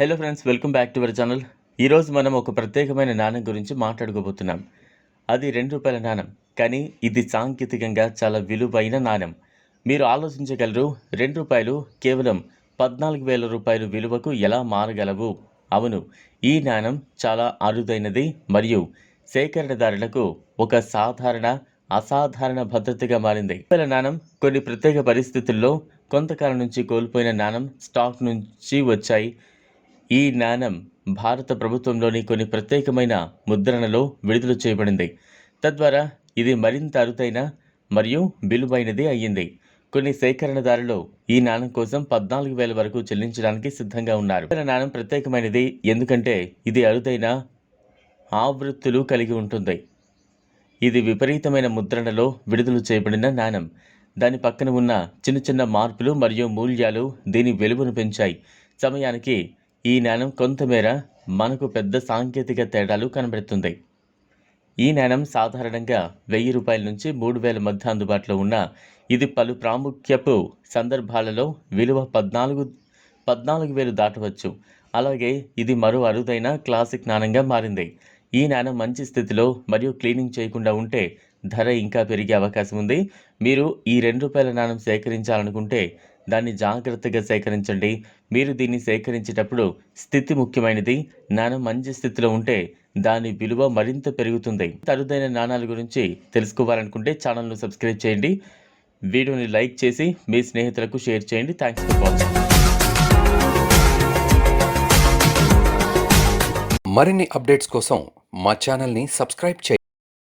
Hello friends welcome back to our channel ఈరోజు మనం ఒక ప్రత్యేకమైన నాణం గురించి మాట్లాడుకోబోతున్నాం. అది రెండు రూపాయల నాణం కానీ ఇది సాంకేతికంగా చాలా విలువైన నాణం. మీరు ఆలోచించగలరు రెండు రూపాయలు కేవలం పద్నాలుగు వేల రూపాయలు విలువకు ఎలా మారగలవు? అవును ఈ నాణం చాలా అరుదైనది మరియు సేకరణదారులకు ఒక సాధారణ అసాధారణ భద్రతగా మారింది. రూపాయల నాణం కొన్ని ప్రత్యేక పరిస్థితుల్లో కొంతకాలం నుంచి కోల్పోయిన నాణం స్టాక్ నుంచి వచ్చాయి. ఈ నాణం భారత ప్రభుత్వంలోని కొన్ని ప్రత్యేకమైన ముద్రణలో విడుదల చేయబడింది. తద్వారా ఇది మరింత అరుదైన మరియు విలువైనది అయ్యింది. కొన్ని సేకరణదారులు ఈ నాణం కోసం పద్నాలుగు వేల వరకు చెల్లించడానికి సిద్ధంగా ఉన్నారు. నాణం ప్రత్యేకమైనది ఎందుకంటే ఇది అరుదైన ఆవృత్తులు కలిగి ఉంటుంది. ఇది విపరీతమైన ముద్రణలో విడుదల చేయబడిన నాణం దాని పక్కన ఉన్న చిన్న చిన్న మార్పులు మరియు మూల్యాలు దీని వెలుగును పెంచాయి. సమయానికి ఈ నాణం కొంతమేర మనకు పెద్ద సాంకేతిక తేడాలు కనబడుతుంది. ఈ నాణం సాధారణంగా వెయ్యి రూపాయల నుంచి మూడు వేల మధ్య అందుబాటులో ఉన్న ఇది పలు ప్రాముఖ్యపు సందర్భాలలో విలువ పద్నాలుగు పద్నాలుగు వేలు దాటవచ్చు. అలాగే ఇది మరో అరుదైన క్లాసిక్ నాణంగా మారింది. ఈ నాణం మంచి స్థితిలో మరియు క్లీనింగ్ చేయకుండా ఉంటే ధర ఇంకా పెరిగే అవకాశం ఉంది. మీరు ఈ రెండు రూపాయల నాణం సేకరించాలనుకుంటే దాన్ని జాగ్రత్తగా సేకరించండి. మీరు దీన్ని సేకరించేటప్పుడు స్థితి ముఖ్యమైనది. నాణం మంచి స్థితిలో ఉంటే దాని విలువ మరింత పెరుగుతుంది. తరుదైన నాణాల గురించి తెలుసుకోవాలనుకుంటే ఛానల్ను సబ్స్క్రైబ్ చేయండి. వీడియోని లైక్ చేసి మీ స్నేహితులకు షేర్ చేయండి. Thanks for watching. మరిన్ని అప్డేట్స్ కోసం మా ఛానల్ని సబ్స్క్రైబ్ చేయండి.